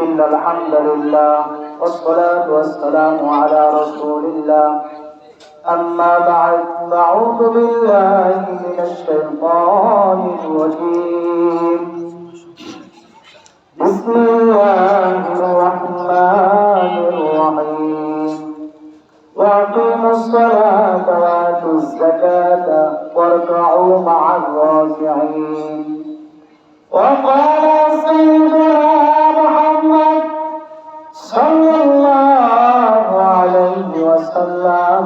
إن الحمد لله والصلاة والسلام على رسول الله. أما بعد فأعوذ بالله من الشيطان الرجيم. بسم الله الرحمن الرحيم. وأقيموا الصلاة وآتوا الزكاة واركعوا مع الراكعين. وقال سيدنا صلى الله عليه وسلم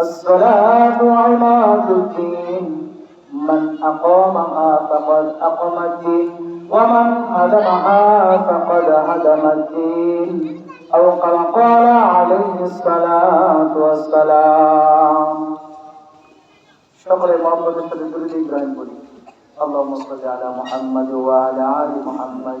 الصلاة عماد الدين من أقامها فقد أقام الدين ومن هدمها فقد هدم الدين أو كما قال عليه الصلاة والسلام সকলে মোহাম্মদের সাথে দুরুদ ইব্রাহিম বলি اللهم صل على محمد وعلى آل محمد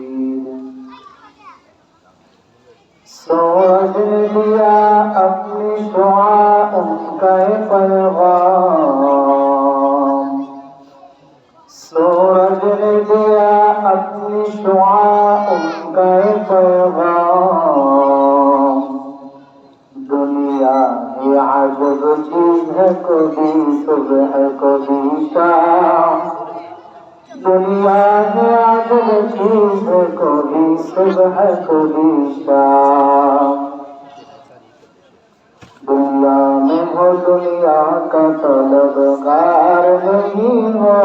سورة الأنبياء أبني دعاء كيف الغام سورة الأنبياء أبني دعاء كيف الغام دنيا هي عجب چیز ہے کبھی صبح کبھی شام دنیا चीज़ है कभी सुबह कभी शाम दुनिया में हो दुनिया का तलबगार नहीं हो।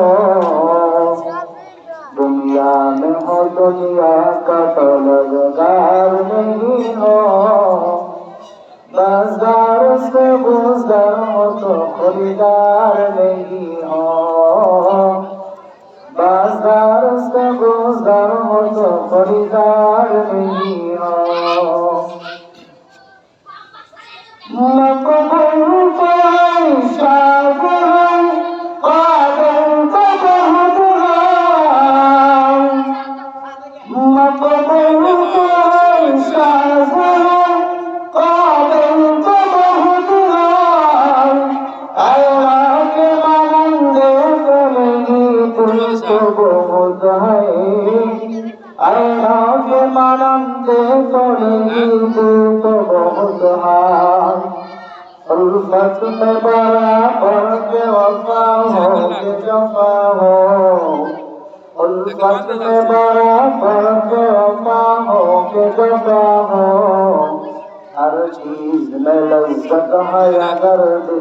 दुनिया में हो दुनिया का तलबगार नहीं हो बाज़ार से गुजर हो तो खरीदार नहीं हो। বাজার সবুজ দর মতো পরিদার মিহিরা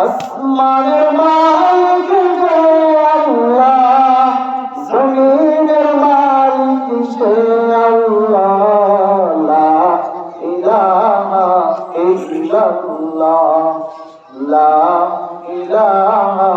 আসমানের মালিক হে আল্লাহ জমিনের মালিক সে আল্লাহ লা ইলাহা ইল্লাল্লাহ লা ইলাহা।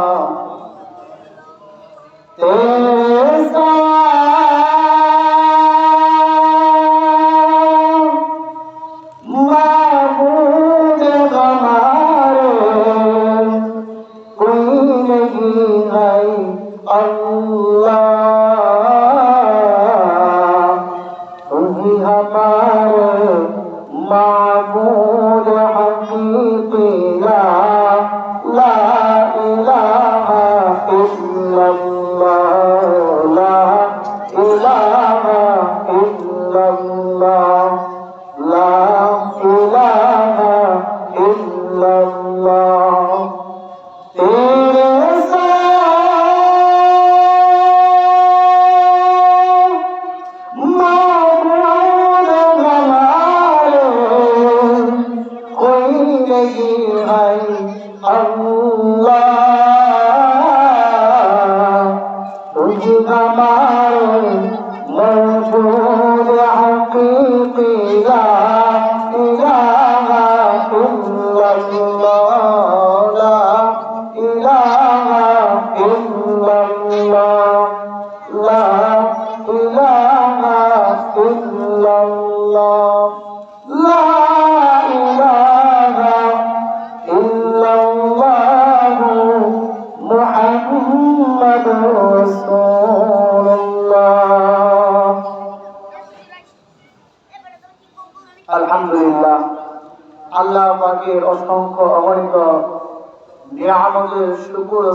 আল্লাহ পাকের অসংখ্য অগণিত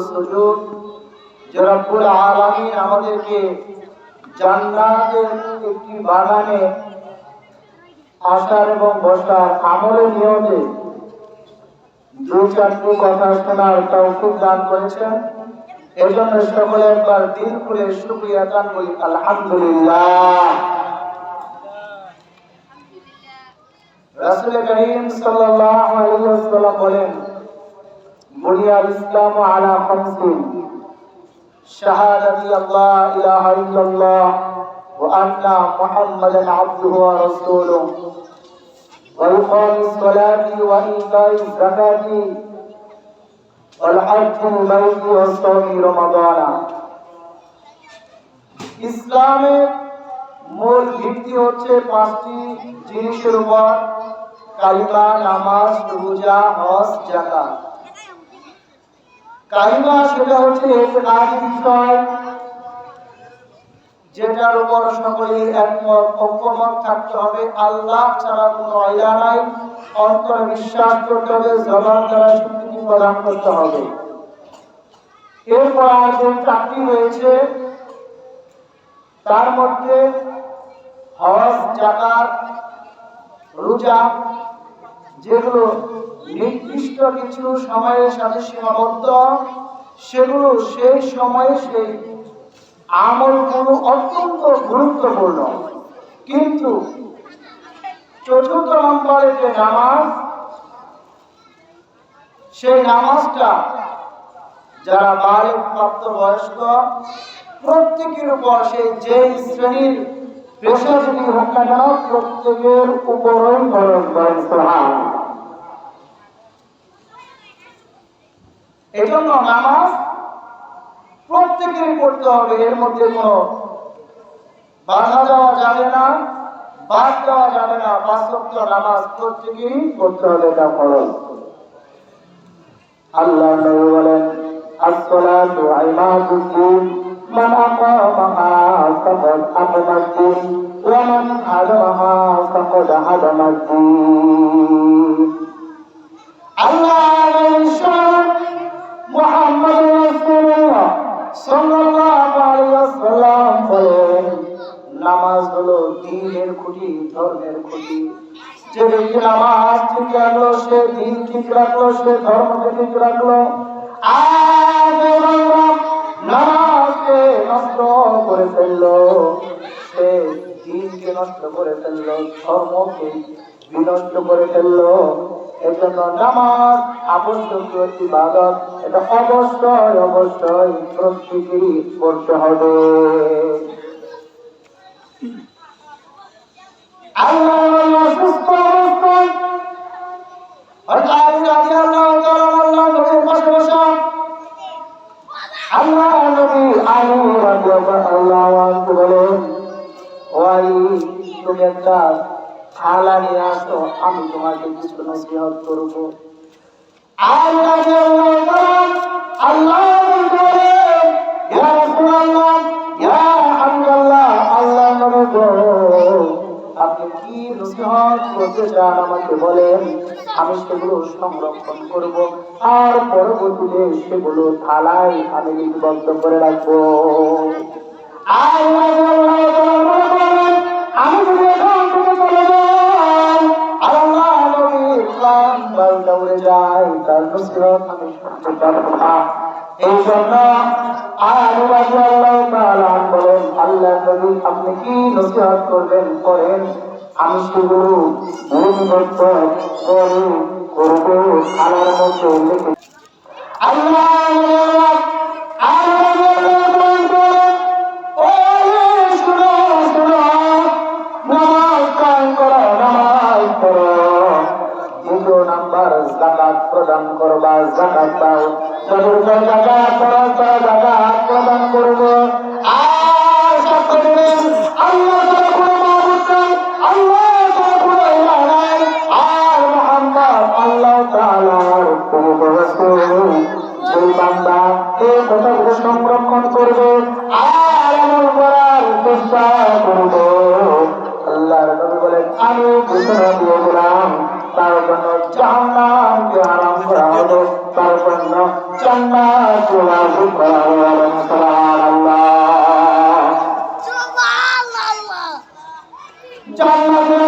সুযোগ আমাদেরকে জান্নাতের একটি বাগানে আসার এবং বসার আমলে নিয়মে দু চারটি কথা শোনার দান করেছেন। এই জন্য সকলে একবার দিল খুলে শুক্রিয়া দান করি। আলহামদুলিল্লাহ। রাসূল করিম সাল্লাল্লাহু আলাইহি ওয়াসাল্লাম বলেন বুনিয়াল ইসলাম আলা খামসিন শাহাদাতি আল্লাহ ইলাহা ইল্লাল্লাহ ওয়া আন্না মুহাম্মাদান আবদুহু ওয়া রাসূলুহু وإقام الصلاة وإيتاء الزكاة والحج البيت وصوم رمضان ইসলামের মূল ভিত্তি হচ্ছে পাঁচটি জিনিসের উপর কালিমা, নামাজ, রোজা, হজ জাকাত কালিমা সেটা হচ্ছে এতেকাদি বিষয়, যেটার উপর সকলে একমত, ঐক্যমত থাকতে হবে। আল্লাহ ছাড়া কোনো আইলা নাই। অন্তরে বিশ্বাস করতে হবে, জবান দ্বারা স্বীকৃতি প্রদান করতে হবে। এরপর যে চাকরি রয়েছে। তার মধ্যে হজ, জাকাত, রোজা, যেগুলো নির্দিষ্ট কিছু সময়ের সাথে সীমাবদ্ধ, সেগুলো সেই সময়ে সেই আমলগুলো অত্যন্ত গুরুত্বপূর্ণ। কিন্তু চতুর্থ নম্বরে যে নামাজ, সেই নামাজটা যারা বালিক প্রাপ্ত বয়স্ক প্রত্যেকের উপর সেই যে শ্রেণির পেশা হোক না কেন প্রত্যেকের উপরই করেন নামাজ প্রত্যেকেরই পড়তে হবে, এর মধ্যে কোনো বাধা দেওয়া যাবে না, বাদ দেওয়া যাবে না নামাজ প্রত্যেকেরই পড়তে হবে, এটা ফরজ। আল্লাহ বলেন, আসসালাতু ইমাদুদ্দিন মান আকামাহা ফাকাদ আকামাদ্দিন ওয়া মান হাদামাহা ফাকাদ হাদামাদ্দিন আল্লাহ নবী মুহাম্মদ রাসূলুল্লাহ সাল্লাল্লাহু আলাইহি ওয়াসাল্লাম বলেন নামাজ হলো দ্বীনের খুঁটি, ধর্মের খুঁটি। যে ব্যক্তি নামাজ ঠিক রাখল, সে দিন ঠিক রাখল, সে ধর্মকে ঠিক রাখল। আর নামাজকে নষ্ট করে ফেলল। সে দিনকে নষ্ট করে ফেলল, ধর্মকে বিনষ্ট করে ফেলল। এজন্য নামাজ আবশ্যক ইবাদত এটা অবশ্যই অবশ্যই প্রত্যেকেরই করতে হবে। আল্লাহ তুমি একটা থালা নিয়ে আসো আমি তোমাকে কিছু নসিহত করব। আলী আল্লাহ আল্লাহ, আপনি কি নসিহত করতে চান আমাকে বলেন? আমি সেগুলো সংরক্ষণ করব আর পরবর্তীতে সেগুলো থালায় আমি লিপিবদ্ধ করে রাখব। আর আমি যদি এখান থেকে চলে যাই, আর আল্লাহ নবীর ইসলাম বারোটা উড়ে যায়, তার নসিহত আমি শুনতে পারব না। এই জন্য আর আল্লাহ তাআলা বলেন, আল্লাহ নবী আপনি কি নসিহত করবেন করেন? আমি সেগুলো ভূমিগত করে করব আলার লিখে। আল্লাহ করবা জাকাত দাও। চতুর্থ জাকাত খরচ জাকাত প্রদান করব। আর সাক্ষ্য দেবেন আল্লাহ ছাড়া কোনো মাবুদ নাই। সংরক্ষণ করবে, আর আমল বলেন, আমি তার জন্য জাহান্নামকে আরাম করা হলো তার জন্য জান্নাত করা হলো সুবহানাল্লাহ. জান্নাতে জান্নাতে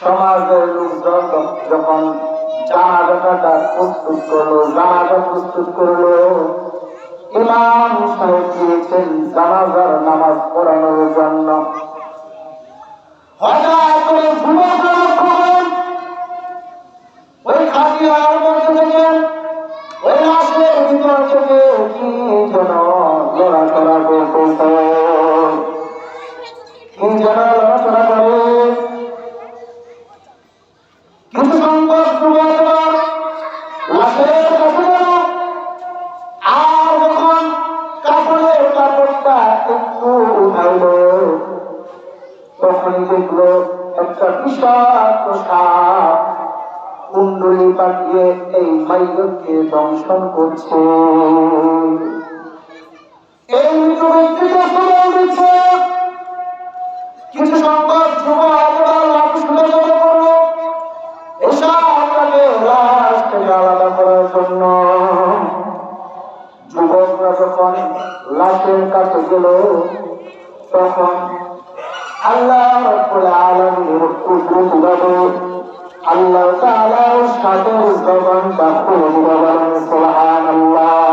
সমাজের লোকজন যখন জানাজাটা প্রস্তুত করল, জানাজা প্রস্তুত করল, ইমাম সাহেব দিয়েছেন জানাজার নামাজ পড়ানোর জন্য। হঠাৎ করে তখন আল্লাহ রব্বুল আলামিনের কুদরতভাবে আল্লাহ তাআলা সাথে সুবহানাল্লাহ।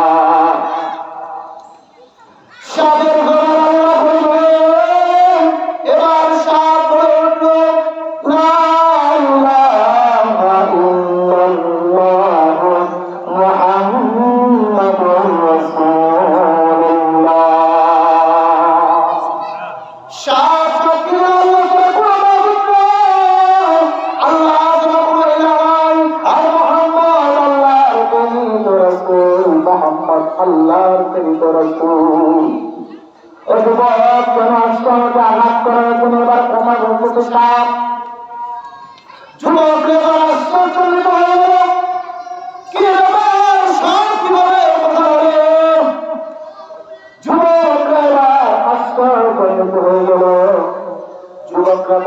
যুবকরা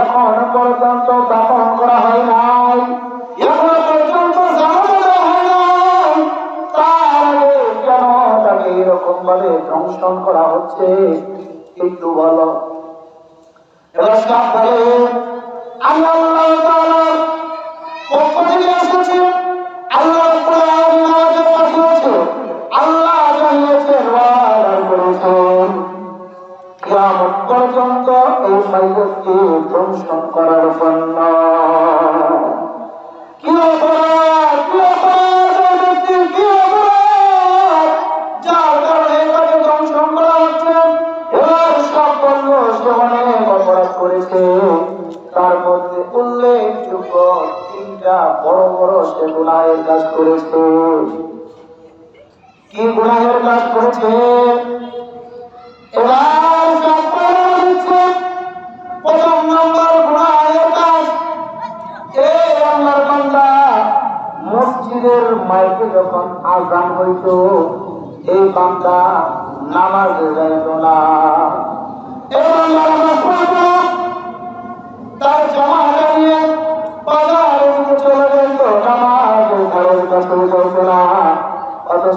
এখন পর্যন্ত দাপন করা হয় নাই এখন পর্যন্ত তার কেন তাকে এরকম ভাবে ধ্বংসন করা হচ্ছে। কাজ করেছে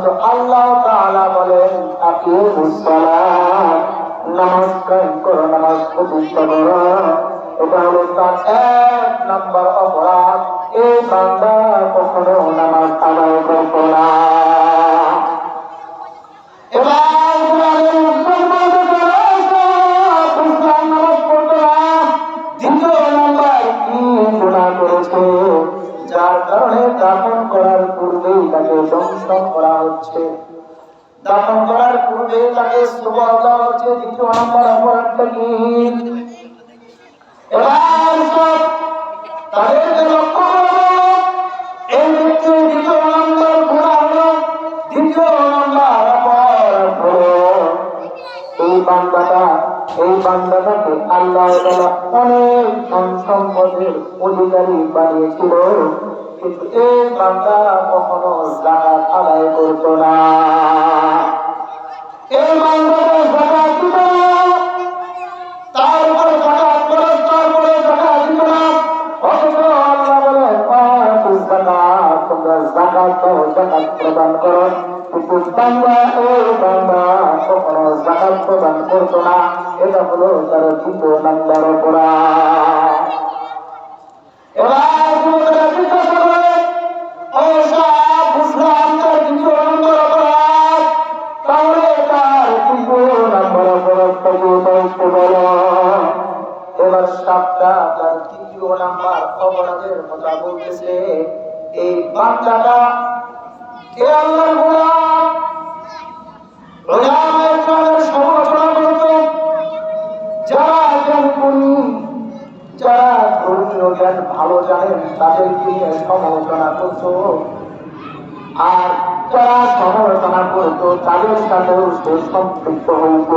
আল্লাহ তাআলা বলেন আপনি মুসলাম নামাজ কায়েম করো, নামাজ প্রতিষ্ঠা করো। এটা হলো তার এক নাম্বার অপরাধ। এই বান্দা কখনো নামাজ আদায় না। এবার দাফন করার পূর্বেই তাকে দংশন করা হচ্ছে। দাফন করার পূর্বে তাকে সুবহ দেওয়া হচ্ছে দ্বিতীয় নাম্বার অপরাধটা কি এবার তাদেরকে লক্ষ্য এই ব্যক্তির দ্বিতীয় নাম্বার গুণা হলো দ্বিতীয় নাম্বার অপরাধ এই বান্দাটা, এই বান্দাটাকে আল্লাহ অনেক ধন সম্পদের অধিকারী বানিয়েছিল। কিন্তু এই বান্দা কখনো জাকাত আদায় করতো না। এই বান্দাটা জাকাত দিত না। তারপরে জাকাত করে তারপরে জাকাত দিত না। অথচ আল্লাহ আতুল জাকাত, তোমরা জাকাত দাও, জাকাত প্রদান করো। কিন্তু বান্দা এই বান্দা কখনো জাকাত প্রদান করতো না। এটা হলো তার নাম্বার অপরাধ। এবার সাপটা তার তৃতীয় নাম্বার অপরাধের কথা বলতেছে। এই বাচ্চাটা এ আল্লাহর গোলাম? সমালোচনা করত। যারা ভালো জানেন আর যারা সমালোচনা করত, তাদের সাথেও সে সম্পৃক্ত হইত।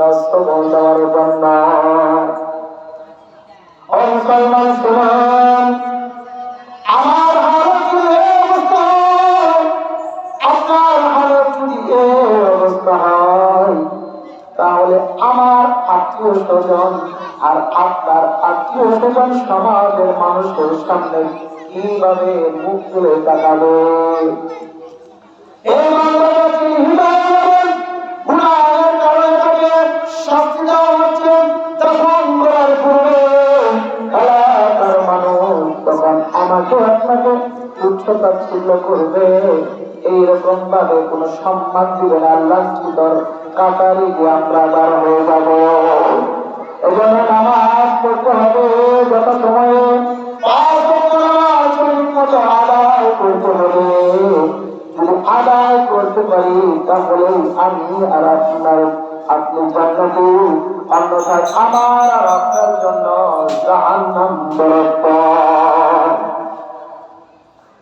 সবল দেওয়ার জন্য। তাহলে আমার আত্মীয় স্বজন আর আপনার আত্মীয় স্বজন সমাজের মানুষের সামনে কীভাবে মুখ তুলে তাকাবে? তাচ্ছিল্য করবে। এইরকম ভাবে কোনো সম্মান দিবে না আল্লাহ ভিতর। কাতারে গিয়ে আমরা বার হয়ে যাব। এজন্য নামাজ পড়তে হবে যত সময়ে। আদায় করতে পারি, তাহলে আমি আর আপনার, আপনি জান্নাতে। আমার আর আপনার জন্য জাহান্নাম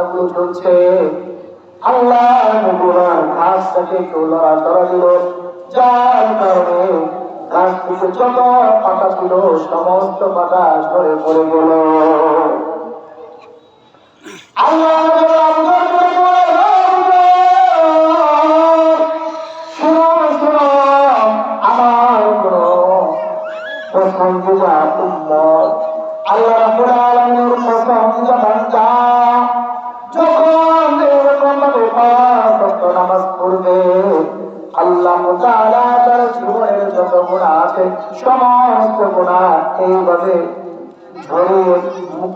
আরও চলছে আল্লাহ যার গাছ থেকে পাতা ছিল সমস্ত পড়ে গেল। আল্লাহ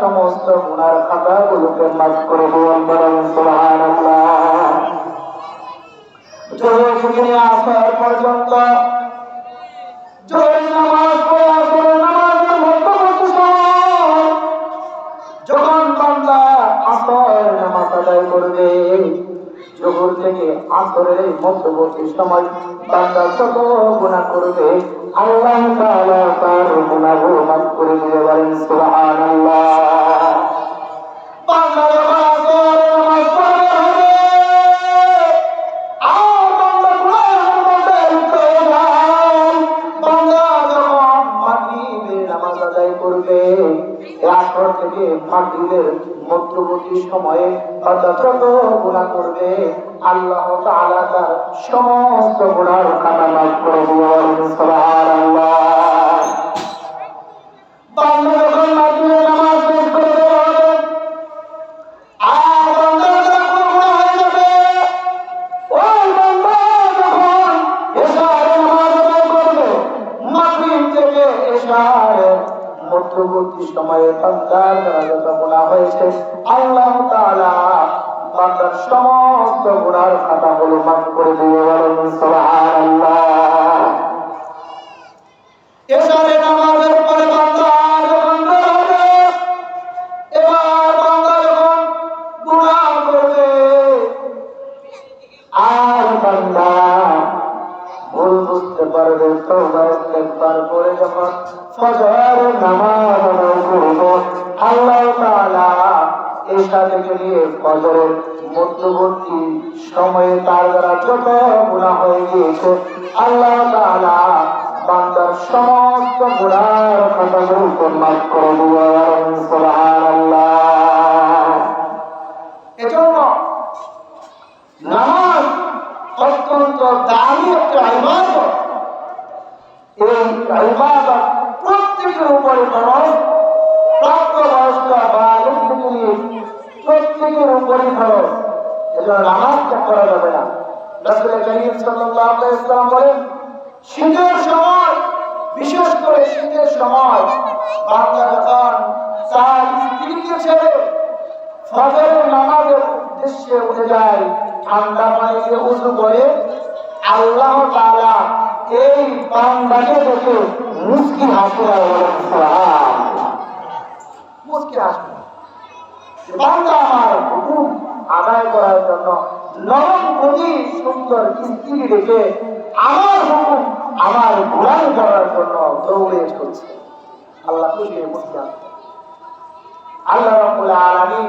সমস্ত গুনার খাতাগুলোকে মাফ করে দেবেন বলেন সুবহানাল্লাহ জোহর থেকে নিয়ে আসার পর্যন্ত জোহরের নামাজ পড়ে আসরের নামাজের মধ্যবর্তী সময় যখন বান্দা আসর নামাজ আদায় করবে জোহর থেকে আসরের মধ্যবর্তী সময় বান্দা যত গুণা করবে, আল্লাহ তার গুনাহগুলো মাফ করে দিতে পারেন, সুবহানাল্লাহ। থেকে মাগরিবের মধ্যবর্তী সময়ে গুণা করবে, আল্লাহ তার সমস্ত গুণার কানা মাফ করে যখন ফজর নামাজ আদায় করবে। আল্লাহ তাআলা থেকে নিয়ে ফজরের মধ্যবর্তী সময়ে তার দ্বারা যত গুনাহ হয়ে গিয়েছে, আল্লাহ তাআলা বান্দার সমস্ত গুনার খাতাগুলোকে মাফ করে দিবেন সুবহানাল্লাহ। এজন্য নামাজ অত্যন্ত দামি একটা ইবাদত প্রত্যেকের উপরে প্রত্যেকের উপরে করা যাবে সময়, বিশেষ করে শীতের সময়, বাংলা দোকান তার স্ত্রীকে ছেড়ে নামাজের উদ্দেশ্যে উঠে যায়। ঠান্ডা পানিকে উঁচু করে আল্লাহ তাআলা এই বান্দাকে দেখে মুস্কি হাসে মুস্কি হাসে বান্দা আমার হুকুম আদায় করার জন্য নরম গতি সুন্দর স্ত্রী রেখে আমার হুকুম আমার গোলাম করার জন্য দৌড়ে চলছে আল্লাহ খুশি হাসে আল্লাহ রাব্বুল আলামিন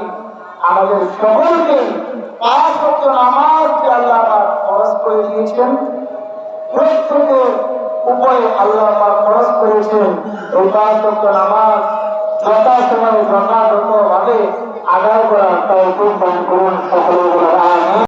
আমাদের সকলকে পাঁচ নামাজকে আল্লাহ করে দিয়েছেন। প্রত্যেকের উপরে আল্লাহ পাক ফরজ করেছেন এই পাঁচ ওয়াক্ত নামাজ যথাসময়ে যথাযথভাবে আদায় করা তাই আমিন।